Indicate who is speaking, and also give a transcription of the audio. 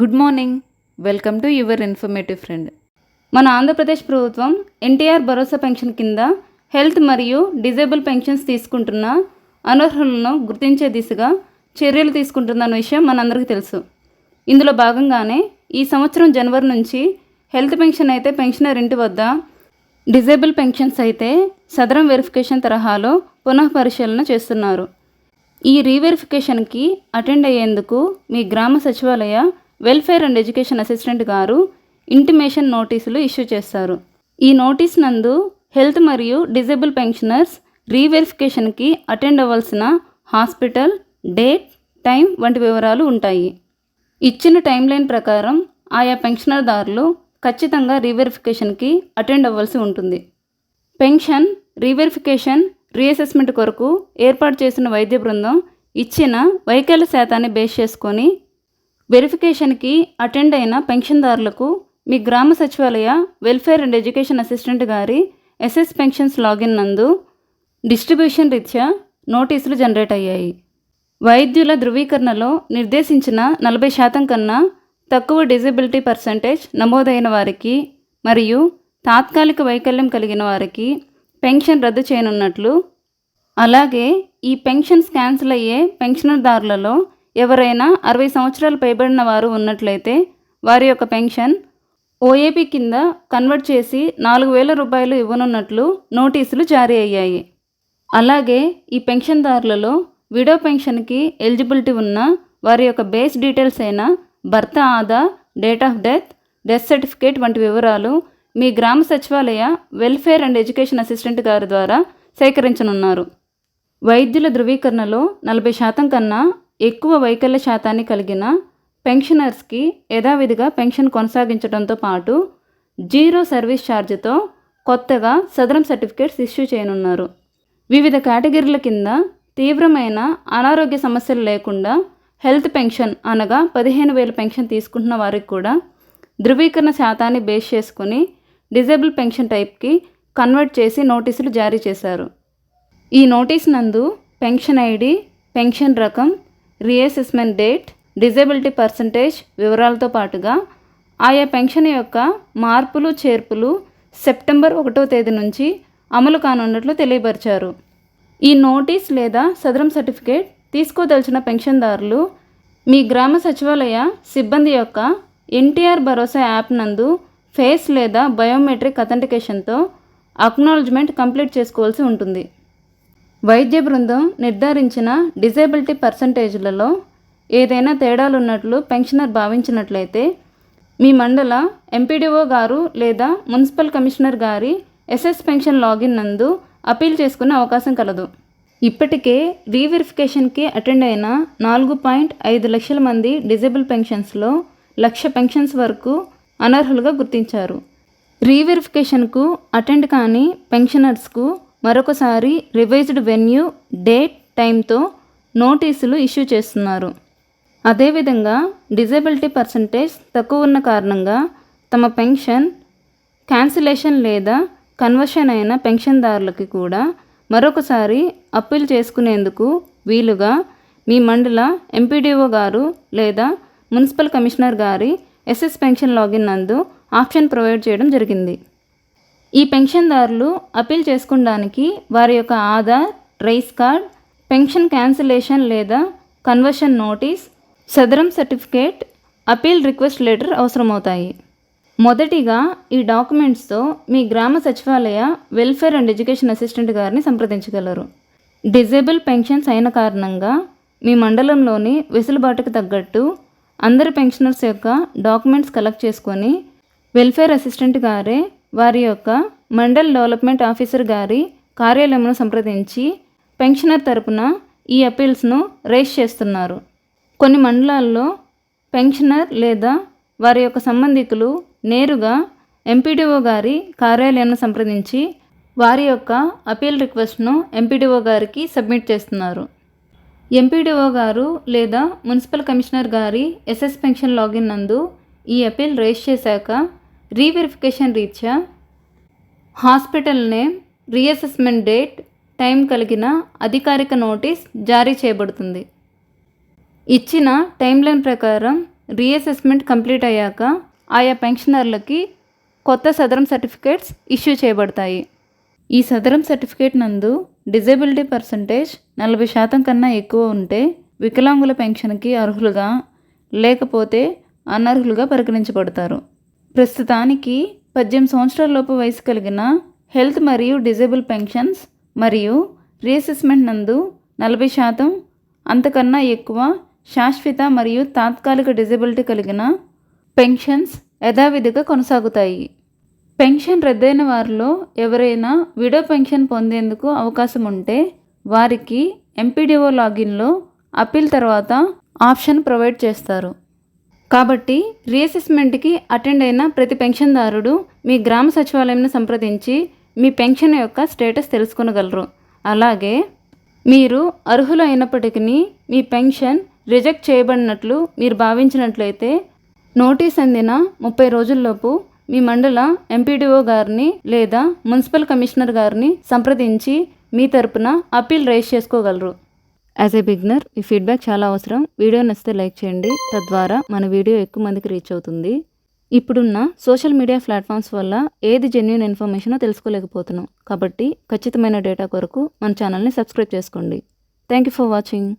Speaker 1: Good morning. Welcome to your informative friend. మన ఆంధ్రప్రదేశ్ ప్రభుత్వం ఎన్టీఆర్ భరోసా pension కింద హెల్త్ మరియు డిజేబుల్ పెన్షన్స్ తీసుకుంటున్న అనర్హులను గుర్తించే దిశగా చర్యలు తీసుకుంటుందన్న విషయం మనందరికీ తెలుసు. ఇందులో భాగంగానే ఈ సంవత్సరం జనవరి నుంచి హెల్త్ పెన్షన్ అయితే పెన్షనర్ ఇంటి వద్ద డిజేబుల్ పెన్షన్స్ అయితే సదరం వెరిఫికేషన్ తరహాలో పునః పరిశీలన చేస్తున్నారు. ఈ రీవెరిఫికేషన్కి అటెండ్ అయ్యేందుకు మీ గ్రామ సచివాలయ వెల్ఫేర్ అండ్ ఎడ్యుకేషన్ అసిస్టెంట్ గారు ఇంటిమేషన్ నోటీసులు ఇష్యూ చేస్తారు. ఈ నోటీస్ నందు హెల్త్ మరియు డిజేబుల్ పెన్షనర్స్ రీవెరిఫికేషన్కి అటెండ్ అవ్వాల్సిన హాస్పిటల్ డేట్ టైం వంటి వివరాలు ఉంటాయి. ఇచ్చిన టైం లైన్ ప్రకారం ఆయా పెన్షనర్దారులు ఖచ్చితంగా రీవెరిఫికేషన్కి అటెండ్ అవ్వాల్సి ఉంటుంది. పెన్షన్ రీవెరిఫికేషన్ రీఅసెస్మెంట్ కొరకు ఏర్పాటు చేసిన వైద్య బృందం ఇచ్చిన వైకల్య శాతాన్ని బేస్ చేసుకొని వెరిఫికేషన్కి అటెండ్ అయిన పెన్షన్దారులకు మీ గ్రామ సచివాలయ వెల్ఫేర్ అండ్ ఎడ్యుకేషన్ అసిస్టెంట్ గారి ఎస్ఎస్ పెన్షన్స్ లాగిన్ నందు డిస్ట్రిబ్యూషన్ రీత్యా నోటీసులు జనరేట్ అయ్యాయి. వైద్యుల ధృవీకరణలో నిర్దేశించిన నలభై శాతం కన్నా తక్కువ డిజబిలిటీ పర్సంటేజ్ నమోదైన వారికి మరియు తాత్కాలిక వైకల్యం కలిగిన వారికి పెన్షన్ రద్దు చేయనున్నట్లు అలాగే ఈ పెన్షన్స్ క్యాన్సిల్ అయ్యే పెన్షనర్దారులలో ఎవరైనా అరవై సంవత్సరాలు పైబడిన వారు ఉన్నట్లయితే వారి యొక్క పెన్షన్ ఓఏపీ కింద కన్వర్ట్ చేసి నాలుగు వేల రూపాయలు ఇవ్వనున్నట్లు నోటీసులు జారీ అయ్యాయి. అలాగే ఈ పెన్షన్దారులలో విడో పెన్షన్కి ఎలిజిబిలిటీ ఉన్న వారి యొక్క బేస్ డీటెయిల్స్ అయిన భర్త Aadhaar date of death death certificate వంటి వివరాలు మీ గ్రామ సచివాలయ వెల్ఫేర్ అండ్ ఎడ్యుకేషన్ అసిస్టెంట్ గారి ద్వారా సేకరించనున్నారు. వైద్యుల ధృవీకరణలో నలభై శాతం కన్నా ఎక్కువ వైకల్య శాతాన్ని కలిగిన పెన్షనర్స్కి యథావిధిగా పెన్షన్ కొనసాగించడంతో పాటు జీరో సర్వీస్ ఛార్జ్తో కొత్తగా సదరం సర్టిఫికేట్స్ ఇష్యూ చేయనున్నారు. వివిధ కేటగిరీల కింద తీవ్రమైన అనారోగ్య సమస్యలు లేకుండా హెల్త్ పెన్షన్ అనగా పదిహేను వేల పెన్షన్ తీసుకుంటున్న వారికి కూడా ధృవీకరణ శాతాన్ని బేస్ చేసుకుని డిజేబుల్ పెన్షన్ టైప్కి కన్వర్ట్ చేసి నోటీసులు జారీ చేశారు. ఈ నోటీస్ నందు పెన్షన్ ఐడి పెన్షన్ రకం రీఅసెస్మెంట్ డేట్ డిజేబిలిటీ పర్సంటేజ్ వివరాలతో పాటుగా ఆయా పెన్షన్ యొక్క మార్పులు చేర్పులు సెప్టెంబర్ ఒకటో తేదీ నుంచి అమలు కానున్నట్లు తెలియపరిచారు. ఈ నోటీస్ లేదా సదరం సర్టిఫికేట్ తీసుకోదలిచిన పెన్షన్దారులు మీ గ్రామ సచివాలయ సిబ్బంది యొక్క ఎన్టీఆర్ భరోసా యాప్ నందు ఫేస్ లేదా బయోమెట్రిక్ అథెంటికేషన్తో అక్నాలజ్మెంట్ కంప్లీట్ చేసుకోవాల్సి ఉంటుంది. వైద్య బృందం నిర్ధారించిన డిజేబిలిటీ పర్సంటేజ్లలో ఏదైనా తేడాలున్నట్లు పెన్షనర్ భావించినట్లయితే మీ మండల ఎంపీడీఓ గారు లేదా మున్సిపల్ కమిషనర్ గారి ఎస్ఎస్ పెన్షన్ లాగిన్ నందు అపీల్ చేసుకునే అవకాశం కలదు. ఇప్పటికే రీవెరిఫికేషన్కి అటెండ్ అయిన నాలుగు పాయింట్ ఐదు లక్షల మంది డిజేబుల్ పెన్షన్స్లో లక్ష పెన్షన్స్ వరకు అనర్హులుగా గుర్తించారు. రీవెరిఫికేషన్కు అటెండ్ కాని పెన్షనర్స్కు మరొకసారి రివైజ్డ్ వెన్యూ డేట్ టైంతో నోటీసులు ఇష్యూ చేస్తున్నారు. అదేవిధంగా డిజేబిలిటీ పర్సంటేజ్ తక్కువ ఉన్న కారణంగా తమ పెన్షన్ క్యాన్సిలేషన్ లేదా కన్వర్షన్ అయిన పెన్షన్దారులకి కూడా మరొకసారి అప్పీల్ చేసుకునేందుకు వీలుగా మీ మండల ఎంపీడీఓ గారు లేదా మున్సిపల్ కమిషనర్ గారి ఎస్ఎస్ పెన్షన్ లాగిన్ నందు ఆప్షన్ ప్రొవైడ్ చేయడం జరిగింది. ఈ పెన్షన్దారులు అప్పీల్ చేసుకోవడానికి వారి యొక్క Aadhaar rice card pension cancellation లేదా conversion notice Sadaram certificate appeal request letter అవసరమవుతాయి. మొదటిగా ఈ డాక్యుమెంట్స్తో మీ గ్రామ సచివాలయ వెల్ఫేర్ అండ్ ఎడ్యుకేషన్ అసిస్టెంట్ గారిని సంప్రదించగలరు. డిజేబుల్ పెన్షన్స్ అయిన కారణంగా మీ మండలంలోని వెసులుబాటుకు తగ్గట్టు అందరి పెన్షనర్స్ యొక్క డాక్యుమెంట్స్ కలెక్ట్ చేసుకొని వెల్ఫేర్ అసిస్టెంట్ గారే వారి యొక్క మండల్ డెవలప్మెంట్ ఆఫీసర్ గారి కార్యాలయంను సంప్రదించి పెన్షనర్ తరపున ఈ అపీల్స్ను రేస్ చేస్తున్నారు. కొన్ని మండలాల్లో పెన్షనర్ లేదా వారి యొక్క సంబంధికులు నేరుగా ఎంపీడీఓ గారి కార్యాలయాన్ని సంప్రదించి వారి యొక్క అపీల్ రిక్వెస్ట్ను ఎంపీడీఓ గారికి సబ్మిట్ చేస్తున్నారు. ఎంపీడీఓ గారు లేదా మున్సిపల్ కమిషనర్ గారి ఎస్ఎస్ పెన్షన్ లాగిన్ నందు ఈ అపీల్ రేస్ చేశాక రీవెరిఫికేషన్ రీత్యా hospital name reassessment date time కలిగిన అధికారిక నోటీస్ జారీ చేయబడుతుంది. ఇచ్చిన టైం లైన్ ప్రకారం రీఅసెస్మెంట్ కంప్లీట్ అయ్యాక ఆయా పెన్షనర్లకి కొత్త సదరం సర్టిఫికేట్స్ ఇష్యూ చేయబడతాయి. ఈ సదరం సర్టిఫికేట్ నందు డిజేబిలిటీ పర్సంటేజ్ నలభై శాతం కన్నా ఎక్కువ ఉంటే వికలాంగుల పెన్షన్కి అర్హులుగా లేకపోతే అనర్హులుగా పరిగణించబడతారు. ప్రస్తుతానికి పద్దెనిమిది సంవత్సరాల లోపు వయసు కలిగిన హెల్త్ మరియు డిజేబుల్ పెన్షన్స్ మరియు రీఅసెస్మెంట్ నందు నలభై శాతం అంతకన్నా ఎక్కువ శాశ్వత మరియు తాత్కాలిక డిజేబిలిటీ కలిగిన పెన్షన్స్ యథావిధిగా కొనసాగుతాయి. పెన్షన్ రద్దయిన వారిలో ఎవరైనా విడో పెన్షన్ పొందేందుకు అవకాశం ఉంటే వారికి ఎంపీడీఓ లాగిన్లో అప్పీల్ తర్వాత ఆప్షన్ ప్రొవైడ్ చేస్తారు. కాబట్టి రీఅసెస్మెంట్కి అటెండ్ అయిన ప్రతి పెన్షన్దారుడు మీ గ్రామ సచివాలయంను సంప్రదించి మీ పెన్షన్ యొక్క స్టేటస్ తెలుసుకొనగలరు. అలాగే మీరు అర్హులు అయినప్పటికీ మీ పెన్షన్ రిజెక్ట్ చేయబడినట్లు మీరు భావించినట్లయితే నోటీస్ అందిన ముప్పై రోజుల్లోపు మీ మండల ఎంపీడీఓ గారిని లేదా మున్సిపల్ కమిషనర్ గారిని సంప్రదించి మీ తరపున అప్పీల్ రైజ్ చేసుకోగలరు. యాజ్ ఏ బిగ్నర్ ఈ ఫీడ్బ్యాక్ చాలా అవసరం. వీడియో నచ్చితే లైక్ చేయండి. తద్వారా మన వీడియో ఎక్కువ మందికి రీచ్ అవుతుంది. ఇప్పుడున్న సోషల్ మీడియా ప్లాట్ఫామ్స్ వల్ల ఏది జెన్యున్ ఇన్ఫర్మేషనో తెలుసుకోలేకపోతున్నాం. కాబట్టి ఖచ్చితమైన డేటా కొరకు మన ఛానల్ని సబ్స్క్రైబ్ చేసుకోండి. Thank you for watching